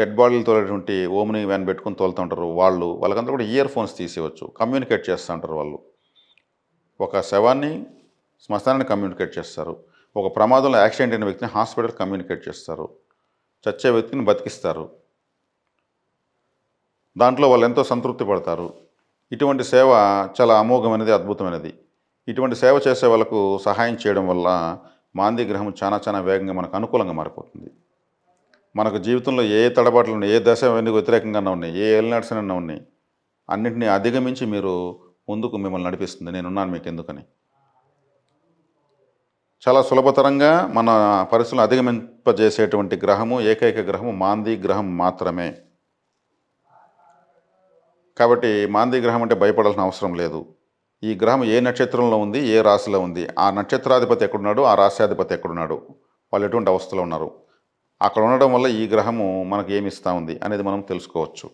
Dead బాడీలు తోలేటువంటి omni van పెట్టుకుని తోలుతుంటారు వాళ్ళు. వాళ్ళకంతా కూడా ఇయర్ ఫోన్స్ తీసేయవచ్చు. కమ్యూనికేట్ చేస్తూ ఉంటారు వాళ్ళు. ఒక శవాన్ని శ్మశానాన్ని కమ్యూనికేట్ చేస్తారు. ఒక ప్రమాదంలో యాక్సిడెంట్ అయిన వ్యక్తిని హాస్పిటల్ కమ్యూనికేట్ చేస్తారు. చచ్చే వ్యక్తిని బతికిస్తారు. దాంట్లో వాళ్ళు ఎంతో సంతృప్తి పడతారు. ఇటువంటి సేవ చాలా అమోఘమైనది అద్భుతమైనది. ఇటువంటి సేవ చేసే వాళ్ళకు సహాయం చేయడం వల్ల మాంది గ్రహం చాలా చాలా వేగంగా మనకు అనుకూలంగా మారిపోతుంది. మనకు జీవితంలో ఏ తడబాట్లు ఉన్నాయి ఏ దశ ఎందుకు వ్యతిరేకంగా ఉన్నాయి ఏ ఎల్నడ్సన్ ఉన్నాయి అన్నింటినీ అధిగమించి మీరు ముందుకు మిమ్మల్ని నడిపిస్తుంది. నేనున్నాను మీకు ఎందుకని చాలా సులభతరంగా మన పరిస్థితులను అధిగమింపజేసేటువంటి గ్రహము ఏకైక గ్రహము మాంది గ్రహం మాత్రమే. కాబట్టి మాంది గ్రహం అంటే భయపడాల్సిన అవసరం లేదు. ఈ గ్రహం ఏ నక్షత్రంలో ఉంది ఏ రాశిలో ఉంది ఆ నక్షత్రాధిపతి ఎక్కడున్నాడు ఆ రాశ్యాధిపతి ఎక్కడున్నాడు వాళ్ళు ఎటువంటి అవస్థలో ఉన్నారు. అక్కడ ఉండడం వల్ల ఈ గ్రహము మనకు ఏమి ఇస్తూ ఉంది అనేది మనం తెలుసుకోవచ్చు.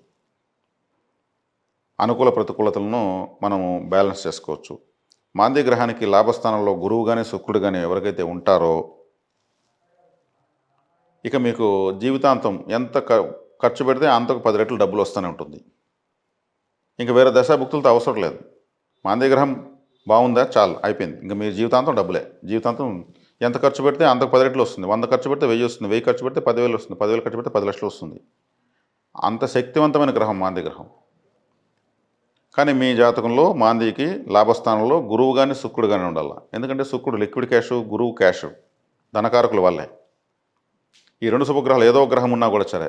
అనుకూల ప్రతికూలతలను మనము బ్యాలెన్స్ చేసుకోవచ్చు. మాంది గ్రహానికి లాభస్థానంలో గురువు కానీ శుక్రుడు కానీ ఎవరికైతే ఉంటారో ఇక మీకు జీవితాంతం ఎంత ఖర్చు పెడితే అంతకు పది రెట్లు డబ్బులు వస్తూనే ఉంటుంది. ఇంకా వేరే దశాభుక్తులతో అవసరం లేదు. మాంది గ్రహం బాగుందా? చాలు అయిపోయింది. ఇంకా మీ జీవితాంతం డబ్బులే. జీవితాంతం ఎంత ఖర్చు పెడితే అంతకు పది రెట్లు వస్తుంది. వంద ఖర్చు పెడితే వెయ్యి వస్తుంది. వెయ్యి ఖర్చు పెడితే పదివేలు వస్తుంది. పదివేలు ఖర్చు పెడితే పది లక్షలు వస్తుంది. అంత శక్తివంతమైన గ్రహం మాంది గ్రహం. కానీ మీ జాతకంలో మాందికి లాభస్థానంలో గురువు కానీ శుక్రుడు కానీ ఉండాలి. ఎందుకంటే శుక్రుడు లిక్విడ్ క్యాష్ గురువు క్యాష్ ధనకారకుల వల్లే ఈ రెండు శుభగ్రహాలు ఏదో గ్రహం ఉన్నా కూడా సరే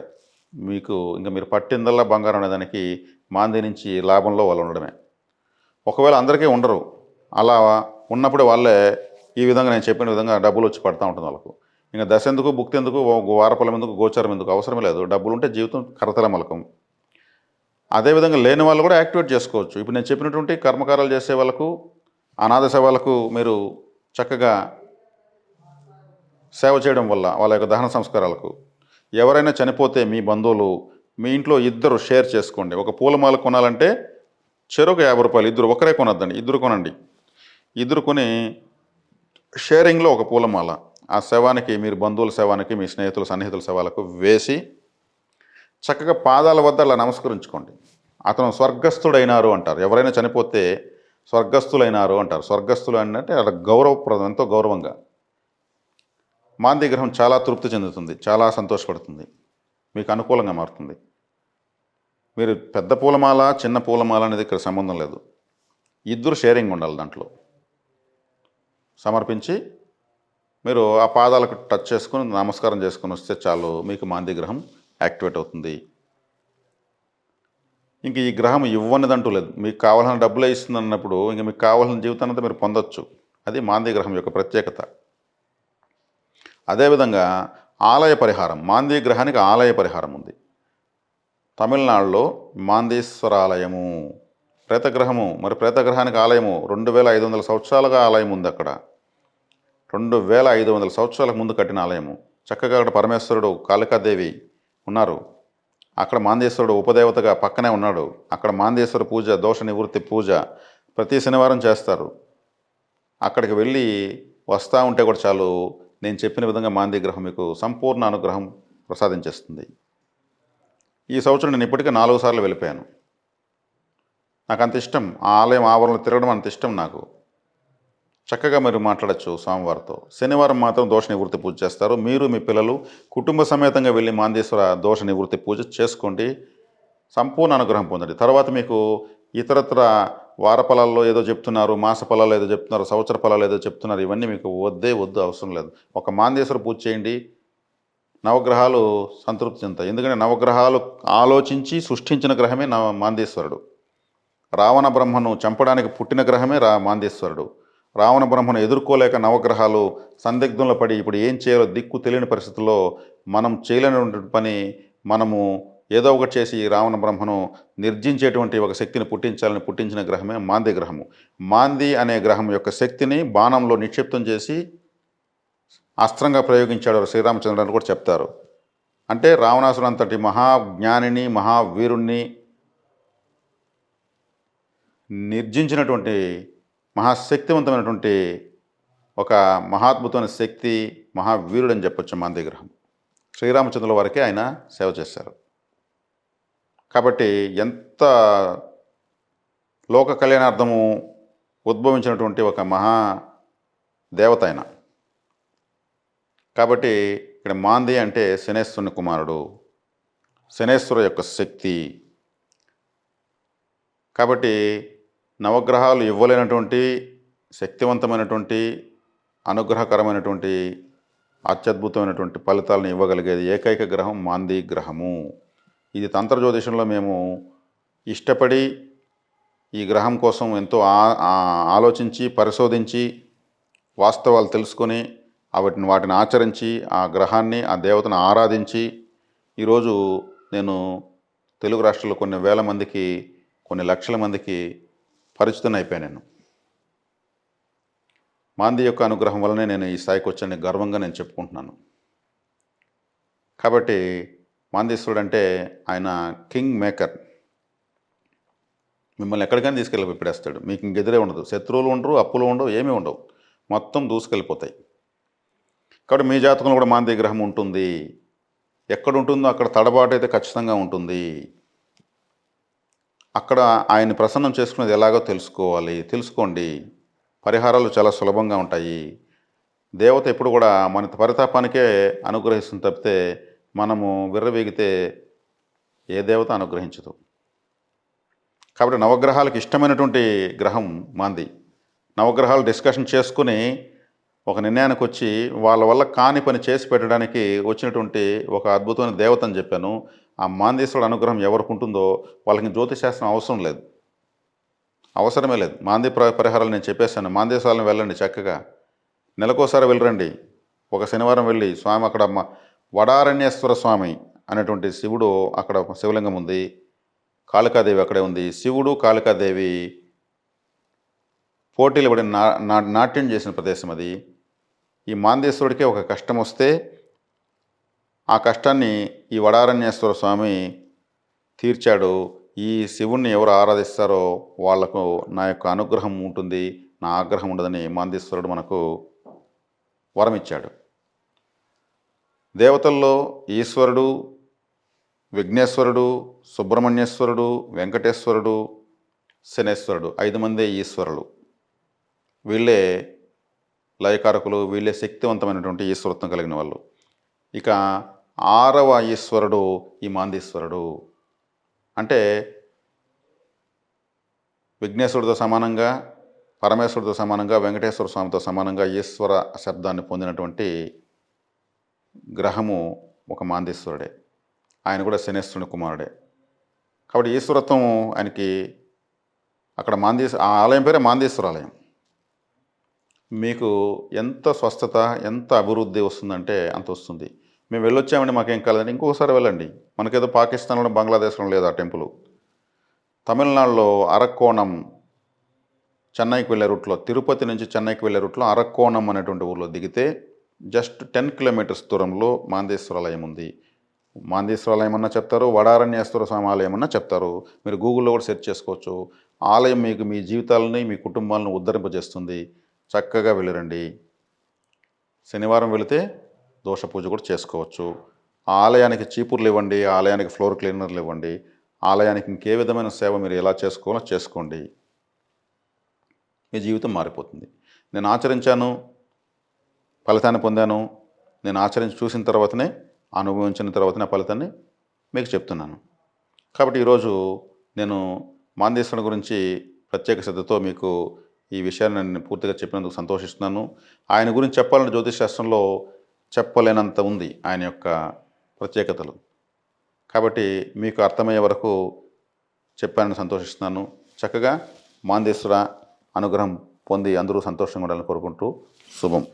మీకు ఇంకా మీరు పట్టిందల్లా బంగారం అనేదానికి మాంది నుంచి లాభంలో వాళ్ళు ఉండడమే. ఒకవేళ అందరికీ ఉండరు. అలా ఉన్నప్పుడు వాళ్ళే ఈ విధంగా నేను చెప్పిన విధంగా డబ్బులు వచ్చి పడతా ఉంటుంది వాళ్ళకు. ఇంకా దశ ఎందుకు భుక్తి ఎందుకు వారఫలం ఎందుకు గోచరం ఎందుకు అవసరం లేదు. డబ్బులు ఉంటే జీవితం కరతల మలకం. అదేవిధంగా లేని వాళ్ళు కూడా యాక్టివేట్ చేసుకోవచ్చు. ఇప్పుడు నేను చెప్పినటువంటి కర్మకారాలు చేసే వాళ్ళకు అనాథ సేవలకు మీరు చక్కగా సేవ చేయడం వల్ల వాళ్ళ యొక్క దహన సంస్కారాలకు ఎవరైనా చనిపోతే మీ బంధువులు మీ ఇంట్లో ఇద్దరు షేర్ చేసుకోండి. ఒక పూలమాల కొనాలంటే చెరొక యాభై రూపాయలు. ఇద్దరు ఒకరే కొనొద్దండి. ఇద్దరు కొనండి. ఇద్దరు కొని షేరింగ్లో ఒక పూలమాల. ఆ శవానికి మీరు బంధువుల శవానికి మీ స్నేహితుల సన్నిహితుల శవాలకు వేసి చక్కగా పాదాల వద్ద అలా నమస్కరించుకోండి. అతను స్వర్గస్థుడైనారు అంటారు. ఎవరైనా చనిపోతే స్వర్గస్థులైనారు అంటారు. స్వర్గస్థులు అంటే అలా గౌరవప్రదం ఎంతో గౌరవంగా. మాంది గ్రహం చాలా తృప్తి చెందుతుంది చాలా సంతోషపడుతుంది మీకు అనుకూలంగా మారుతుంది. మీరు పెద్ద పూలమాల చిన్న పూలమాల అనేది ఇక్కడ సంబంధం లేదు. ఇద్దరు షేరింగ్ ఉండాలి దాంట్లో. సమర్పించి మీరు ఆ పాదాలకు టచ్ చేసుకుని నమస్కారం చేసుకుని వస్తే చాలు మీకు మాంది గ్రహం యాక్టివేట్ అవుతుంది. ఇంక ఈ గ్రహం ఇవ్వనిదంటూ లేదు. మీకు కావాల్సిన డబ్బులే ఇస్తుంది అన్నప్పుడు ఇంక మీకు కావాల్సిన జీవితాన్ని అంతా మీరు పొందొచ్చు. అది మాంది గ్రహం యొక్క ప్రత్యేకత. అదేవిధంగా ఆలయ పరిహారం మాంది గ్రహానికి ఆలయ పరిహారం ఉంది. తమిళనాడులో మాందేశ్వర ఆలయము ప్రేతగ్రహము మరి ప్రేతగ్రహానికి ఆలయము రెండు వేల ఐదు వందల సంవత్సరాలుగా ఆలయం ఉంది అక్కడ. రెండు వేల ఐదు వందల సంవత్సరాలకు ముందు కట్టిన ఆలయము. చక్కగా అక్కడ పరమేశ్వరుడు కాళికాదేవి ఉన్నారు. అక్కడ మాందేశ్వరుడు ఉపదేవతగా పక్కనే ఉన్నాడు. అక్కడ మాందేశ్వర పూజ దోష నివృత్తి పూజ ప్రతి శనివారం చేస్తారు. అక్కడికి వెళ్ళి వస్తూ ఉంటే కూడా చాలు నేను చెప్పిన విధంగా మాంది గ్రహం మీకు సంపూర్ణ అనుగ్రహం ప్రసాదించేస్తుంది. ఈ సంవత్సరం నేను ఇప్పటికే నాలుగు సార్లు వెళ్ళిపోయాను. నాకు అంత ఇష్టం. ఆ ఆలయం ఆవరణలో తిరగడం అంత ఇష్టం నాకు. చక్కగా మీరు మాట్లాడచ్చు స్వామివారితో. శనివారం మాత్రం దోష నివృత్తి పూజ చేస్తారు. మీరు మీ పిల్లలు కుటుంబ సమేతంగా వెళ్ళి మాందేశ్వర దోష నివృత్తి పూజ చేసుకోండి. సంపూర్ణ అనుగ్రహం పొందండి. తర్వాత మీకు ఇతరత్ర వార ఫలాల్లో ఏదో చెప్తున్నారు మాస ఫలాలు ఏదో చెప్తున్నారు సంవత్సర ఫలాలు ఏదో చెప్తున్నారు ఇవన్నీ మీకు వద్దే వద్దు అవసరం లేదు. ఒక మాందేశ్వర పూజ చేయండి. నవగ్రహాలు సంతృప్తి చెందుతాయి. ఎందుకంటే నవగ్రహాలు ఆలోచించి సృష్టించిన గ్రహమే నవ మాందేశ్వరుడు. రావణ బ్రహ్మను చంపడానికి పుట్టిన గ్రహమే రా మాందేశ్వరుడు. రావణ బ్రహ్మను ఎదుర్కోలేక నవగ్రహాలు సందిగ్ధంలో పడి ఇప్పుడు ఏం చేయాలో దిక్కు తెలియని పరిస్థితుల్లో మనం చేయలేనటువంటి పని మనము ఏదో ఒకటి చేసి రావణ బ్రహ్మను నిర్జించేటువంటి ఒక శక్తిని పుట్టించాలని పుట్టించిన గ్రహమే మాంది గ్రహము. మాంది అనే గ్రహం యొక్క శక్తిని బాణంలో నిక్షిప్తం చేసి అస్త్రంగా ప్రయోగించాడు శ్రీరామచంద్రుడు అని కూడా చెప్తారు. అంటే రావణాసుడు అంతటి మహాజ్ఞానిని మహావీరుణ్ణి నిర్జించినటువంటి మహాశక్తివంతమైనటువంటి ఒక మహాద్భుతమైన శక్తి మహావీరుడు అని చెప్పొచ్చు మాంది గ్రహం శ్రీరామచంద్రుల వారికి ఆయన సేవ చేశారు. కాబట్టి ఎంత లోక కళ్యాణార్థము ఉద్భవించినటువంటి ఒక మహా దేవత ఆయన. కాబట్టి ఇక్కడ మాంది అంటే శనేశ్వరుని కుమారుడు శనేశ్వరు యొక్క శక్తి. కాబట్టి నవగ్రహాలు ఇవ్వలేనటువంటి శక్తివంతమైనటువంటి అనుగ్రహకరమైనటువంటి అత్యద్భుతమైనటువంటి ఫలితాలను ఇవ్వగలిగేది ఏకైక గ్రహం మాంది గ్రహము. ఇది తంత్ర జ్యోతిషంలో మేము ఇష్టపడి ఈ గ్రహం కోసం ఎంతో ఆలోచించి పరిశోధించి వాస్తవాలు తెలుసుకొని వాటిని వాటిని ఆచరించి ఆ గ్రహాన్ని ఆ దేవతను ఆరాధించి ఈరోజు నేను తెలుగు రాష్ట్రంలో కొన్ని వేల మందికి కొన్ని లక్షల మందికి పరిచితం అయిపోయాను నేను. మాంది యొక్క అనుగ్రహం వల్లనే నేను ఈ స్థాయికి వచ్చానని గర్వంగా నేను చెప్పుకుంటున్నాను. కాబట్టి మాందీశ్వరుడు అంటే ఆయన కింగ్ మేకర్. మిమ్మల్ని ఎక్కడికైనా తీసుకెళ్ళి పెట్టేస్తాడు మీకు ఇంకెదురే ఉండదు. శత్రువులు ఉండరు అప్పులు ఉండవు ఏమీ ఉండవు. మొత్తం దూసుకెళ్ళిపోతాయి. కాబట్టి మీ జాతకంలో కూడా మాంది గ్రహం ఉంటుంది. ఎక్కడ ఉంటుందో అక్కడ తడబాటు అయితే ఖచ్చితంగా ఉంటుంది. అక్కడ ఆయన్ని ప్రసన్నం చేసుకునేది ఎలాగో తెలుసుకోవాలి. తెలుసుకోండి. పరిహారాలు చాలా సులభంగా ఉంటాయి. దేవత ఎప్పుడు కూడా మన పరితాపానికే అనుగ్రహిస్తుంది తప్పితే మనము విర్రవేగితే ఏ దేవత అనుగ్రహించదు. కాబట్టి నవగ్రహాలకు ఇష్టమైనటువంటి గ్రహం మాంది. నవగ్రహాలు డిస్కషన్ చేసుకుని ఒక నిర్ణయానికి వచ్చి వాళ్ళ వల్ల కాని పని చేసి పెట్టడానికి వచ్చినటువంటి ఒక అద్భుతమైన దేవత అని చెప్పాను. ఆ మాందేశ్వరుడు అనుగ్రహం ఎవరికి ఉంటుందో వాళ్ళకి జ్యోతిశాస్త్రం అవసరం లేదు. అవసరమే లేదు. మాంది ప్ర పరిహారాలు నేను చెప్పేశాను మాందేశ్వరాలను వెళ్ళండి చక్కగా. నెలకోసారి వెళ్ళరండి. ఒక శనివారం వెళ్ళి స్వామి అక్కడ వడారణ్యేశ్వర స్వామి అనేటువంటి శివుడు అక్కడ ఒక శివలింగం ఉంది. కాళికాదేవి అక్కడే ఉంది. శివుడు కాళికాదేవి పోటీలు పడిన నా నా- నాట్యం చేసిన ప్రదేశం అది. ఈ మాందేశ్వరుడికే ఒక కష్టం వస్తే ఆ కష్టాన్ని ఈ వడారణ్యేశ్వర స్వామి తీర్చాడు. ఈ శివుణ్ణి ఎవరు ఆరాధిస్తారో వాళ్ళకు నా యొక్క అనుగ్రహం ఉంటుంది నా ఆగ్రహం ఉండదని మాందేశ్వరుడు మనకు వరం ఇచ్చాడు దేవతల్లో ఈశ్వరుడు విఘ్నేశ్వరుడు సుబ్రహ్మణ్యేశ్వరుడు వెంకటేశ్వరుడు శనేశ్వరుడు ఐదు మందే ఈశ్వరులు. వీళ్ళే లయకారకులు వీళ్ళే శక్తివంతమైనటువంటి ఈశ్వరత్వం కలిగిన వాళ్ళు. ఇక ఆరవ ఈశ్వరుడు ఈ మాందీశ్వరుడు అంటే విఘ్నేశ్వరుడితో సమానంగా పరమేశ్వరుడితో సమానంగా వెంకటేశ్వర స్వామితో సమానంగా ఈశ్వర శబ్దాన్ని పొందినటువంటి గ్రహము ఒక మాందీశ్వరుడే ఆయన కూడా శనేశ్వరుని కుమారుడే. కాబట్టి ఈశ్వరత్వం ఆయనకి అక్కడ మాందీస్ ఆ ఆలయం పేరే మాందేశ్వర ఆలయం మీకు ఎంత స్వస్థత ఎంత అభివృద్ధి వస్తుందంటే అంత వస్తుంది. మేము వెళ్ళొచ్చామండి మాకేం కాలేదండి. ఇంకోసారి వెళ్ళండి. మనకేదో పాకిస్తాన్లో బంగ్లాదేశ్లో లేదు ఆ టెంపుల్. తమిళనాడులో అరక్కోణం చెన్నైకి వెళ్ళే రూట్లో తిరుపతి నుంచి చెన్నైకి వెళ్ళే రూట్లో అరక్కోణం అనేటువంటి ఊర్లో దిగితే జస్ట్ టెన్ కిలోమీటర్స్ దూరంలో మాందేశ్వరాలయం ఉంది. మాందేశ్వరాలయం అన్నా చెప్తారు వడారణ్యేశ్వర స్వామి ఆలయం అన్నా చెప్తారు. మీరు గూగుల్లో కూడా సెర్చ్ చేసుకోవచ్చు. ఆలయం మీకు మీ జీవితాలని మీ కుటుంబాలను ఉద్ధరింపజేస్తుంది. చక్కగా వెళ్ళరండి. శనివారం వెళితే దోష పూజ కూడా చేసుకోవచ్చు. ఆలయానికి చీపుర్లు ఇవ్వండి ఆలయానికి ఫ్లోర్ క్లీనర్లు ఇవ్వండి ఆలయానికి ఇంకే విధమైన సేవ మీరు ఎలా చేసుకోవాలో చేసుకోండి. మీ జీవితం మారిపోతుంది. నేను ఆచరించాను ఫలితాన్ని పొందాను నేను ఆచరించి చూసిన తర్వాతనే అనుభవించిన తర్వాతనే ఆ ఫలితాన్ని మీకు చెప్తున్నాను. కాబట్టి ఈరోజు నేను మాందేశ్వరుని గురించి ప్రత్యేక శ్రద్ధతో మీకు ఈ విషయాన్ని నేను పూర్తిగా చెప్పినందుకు సంతోషిస్తున్నాను. ఆయన గురించి చెప్పాలంటే జ్యోతిష్ శాస్త్రంలో చెప్పలేనంత ఉంది ఆయన యొక్క ప్రత్యేకతలు. కాబట్టి మీకు అర్థమయ్యే వరకు చెప్పానని సంతోషిస్తున్నాను. చక్కగా మాందేశ్వర అనుగ్రహం పొంది అందరూ సంతోషంగా ఉండాలని కోరుకుంటూ శుభం.